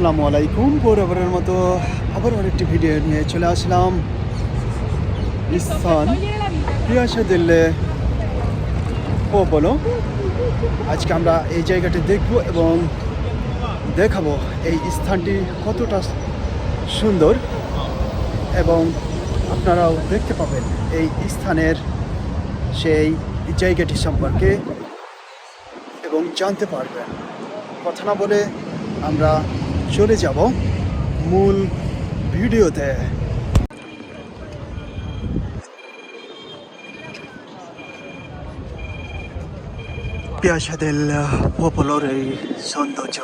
আসসালামু আলাইকুম। বরাবরের মতো আবার আরেকটি ভিডিও নিয়ে চলে আসলাম। ইস্তান পিয়াসা দিল্লে ও, বলো। আজকে আমরা এই জায়গাটি দেখব এবং দেখাবো এই স্থানটি কতটা সুন্দর এবং আপনারাও দেখতে পাবেন এই স্থানের সেই জায়গাটি সম্পর্কে এবং জানতে পারবেন। কথা না বলে আমরা চলে যাব মূল ভিডিওতে। পিয়াসাদেল পপুলার এই সৌন্দর্য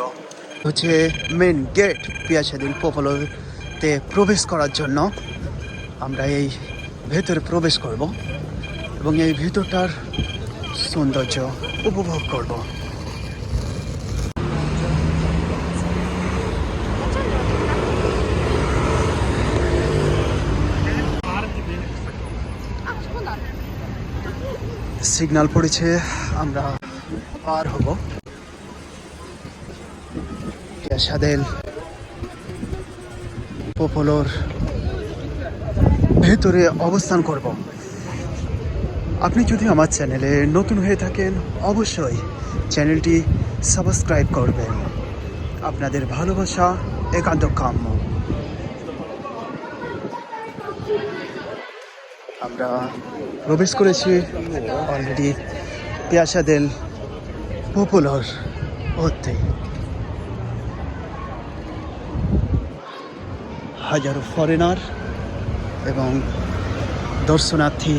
হচ্ছে মেন গেট পিয়াসাদেল পপুলারতে প্রবেশ করার জন্য। আমরা এই ভেতরে প্রবেশ করব এবং এই ভিতরটার সৌন্দর্য উপভোগ করব। সিগন্যাল পড়েছে, আমরা পার হব। সাদেল পপলোর ভেতরে অবস্থান করব। আপনি যদি আমার চ্যানেলে নতুন হয়ে থাকেন, অবশ্যই চ্যানেলটি সাবস্ক্রাইব করবেন। আপনাদের ভালোবাসা, একান্ত কাম্য। আমরা প্রবেশ করেছি। অলরেডি পেয়াসাদেল পপুলার হতে হাজারো ফরেনার এবং দর্শনার্থী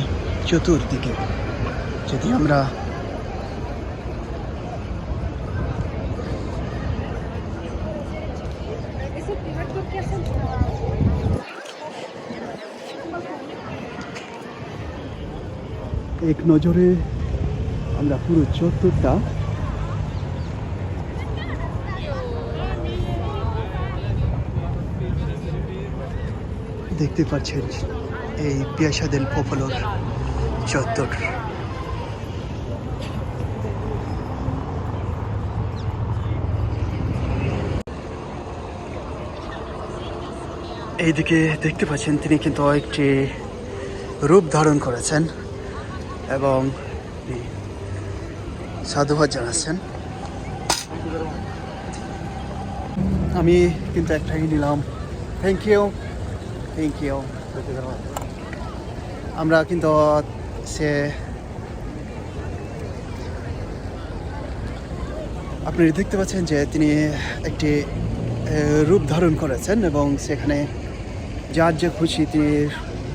চতুর্দিকে। যদি আমরা এক নজরে আমরা পুরো চত্বরটা দেখতে পাচ্ছেন এই পিয়াসাদেল পপুলার চত্বর। এইদিকে দেখতে পাচ্ছেন তিনি কিন্তু একটি রূপ ধারণ করেছেন। এবং সাধুবাদ জানাচ্ছেন আমি কিন্তু একটাই নিলাম। থ্যাংক ইউ থ্যাংক ইউ আমরা কিন্তু সে আপনি দেখতে পাচ্ছেন যে তিনি একটি রূপ ধারণ করেছেন এবং সেখানে যার যে খুশি তিনি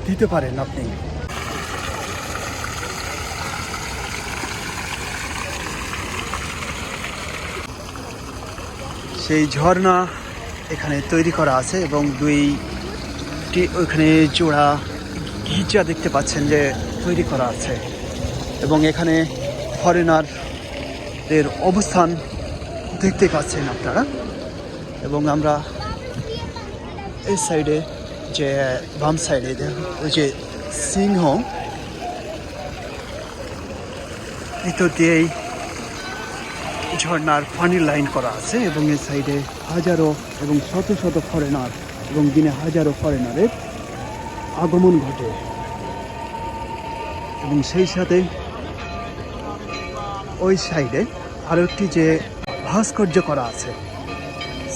দিতে পারেন আপনি। সেই ঝর্ণা এখানে তৈরি করা আছে এবং দুইটি ওইখানে জোড়া গির্জা দেখতে পাচ্ছেন যে তৈরি করা আছে। এবং এখানে ফরেনারদের অবস্থান দেখতে পাচ্ছেন আপনারা। এবং আমরা এই সাইডে যে বাম সাইডে ওই যে সিংহ ভিতর দিয়েই ঝর্ণার পানির লাইন করা আছে এবং এই সাইডে হাজারো এবং শত শত ফরেনার এবং দিনে হাজারো ফরেনারের আগমন ঘটে। এবং সেই সাথে ওই সাইডে আরও একটি যে ভাস্কর্য করা আছে,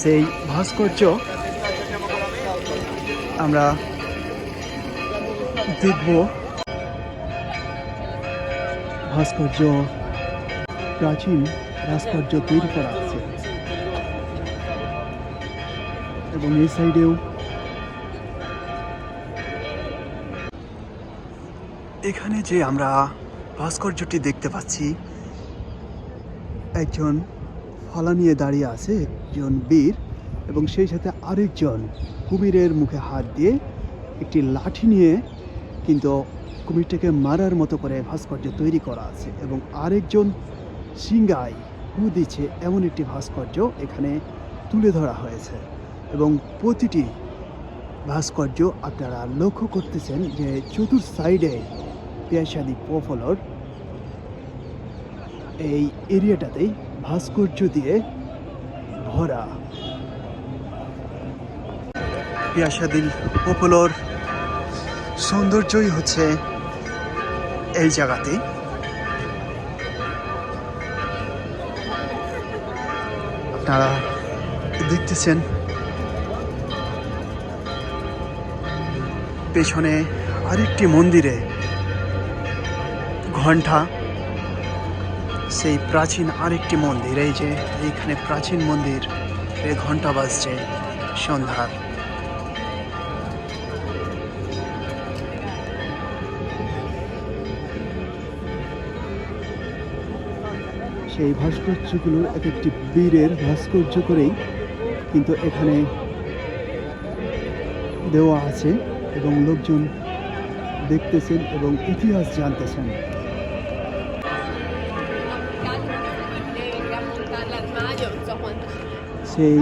সেই ভাস্কর্য আমরা দেখব। ভাস্কর্য প্রাচীন ভাস্কর্য তৈরি করা আছে এবং এই সাইডেও এখানে যে আমরা ভাস্কর্যটি দেখতে পাচ্ছি, একজন ফলা নিয়ে দাঁড়িয়ে আছে, একজন বীর, এবং সেই সাথে আরেকজন কুমিরের মুখে হাত দিয়ে একটি লাঠি নিয়ে কিন্তু কুমিরটাকে মারার মতো করে ভাস্কর্য তৈরি করা আছে, এবং আরেকজন সিংগাই হু দিচ্ছে এমন একটি ভাস্কর্য এখানে তুলে ধরা হয়েছে। এবং প্রতিটি ভাস্কর্য আপনারা লক্ষ্য করতেছেন যে চতুর সাইডে পেয়াশাদি পফলর এই এরিয়াটাতেই ভাস্কর্য দিয়ে ভরা। পিয়াসাদিল পপুলার সৌন্দর্যই হচ্ছে এই জায়গাতে আপনারা দেখতেছেন। পেছনে আরেকটি মন্দিরে ঘণ্টা, সেই প্রাচীন আরেকটি মন্দির, এই যে এইখানে প্রাচীন মন্দির ঘণ্টা বাজছে সন্ধ্যার। সেই ভাস্কর্যগুলো এক একটি বীরের ভাস্কর্য করেই কিন্তু এখানে দেওয়া আছে এবং লোকজন দেখতেছেন এবং ইতিহাস জানতেছেন. সেই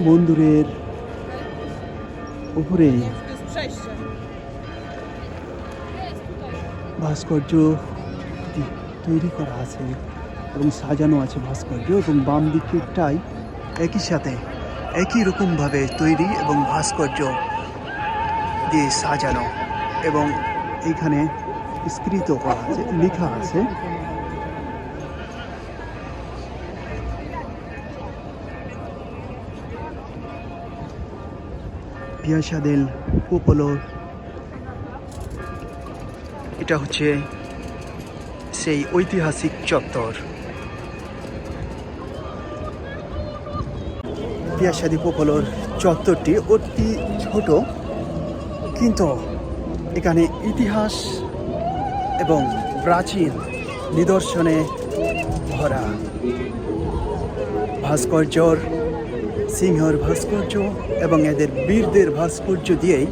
মন্দিরের উপরেই ভাস্কর্য তৈরি করা আছে এবং সাজানো আছে ভাস্কর্য এবং বাম দিকেরটাই একই সাথে একই রকমভাবে তৈরি এবং ভাস্কর্য দিয়ে সাজানো এবং এখানে স্কৃত করা আছে, লেখা আছে। del Popolo এটা হচ্ছে সেই ঐতিহাসিক চত্বর। পিয়াসাদি পোপলোর চত্বরটি অতি ছোট, কিন্তু এখানে ইতিহাস এবং প্রাচীন নিদর্শনে ভরা। ভাস্কর্যর, সিংহর ভাস্কর্য এবং এদের বীরদের ভাস্কর্য দিয়েই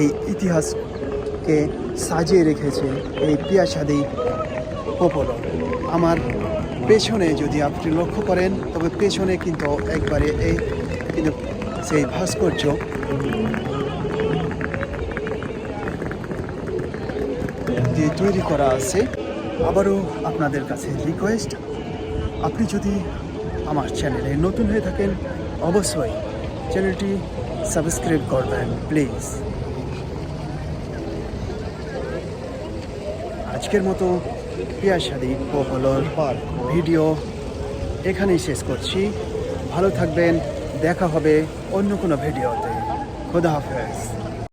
এই ইতিহাসকে সাজিয়ে রেখেছে এই পিয়াসাদি পপলো আমার পেছনে যদি আপনি লক্ষ্য করেন, তবে পেছনে কিন্তু একবারে এই কিন্তু সেই ভাস্কর্য। দিয়ে তৈরি করা আছে। আবারও আপনাদের কাছে রিকোয়েস্ট আপনি যদি আমার চ্যানেলে নতুন হয়ে থাকেন, অবশ্যই চ্যানেলটি সাবস্ক্রাইব করবেন প্লিজ আজকের মতো পিয়াসাদি পপুলার ভিডিও এখানেই শেষ করছি। ভালো থাকবেন, দেখা হবে অন্য কোনো ভিডিওতে। খোদা হাফেজ।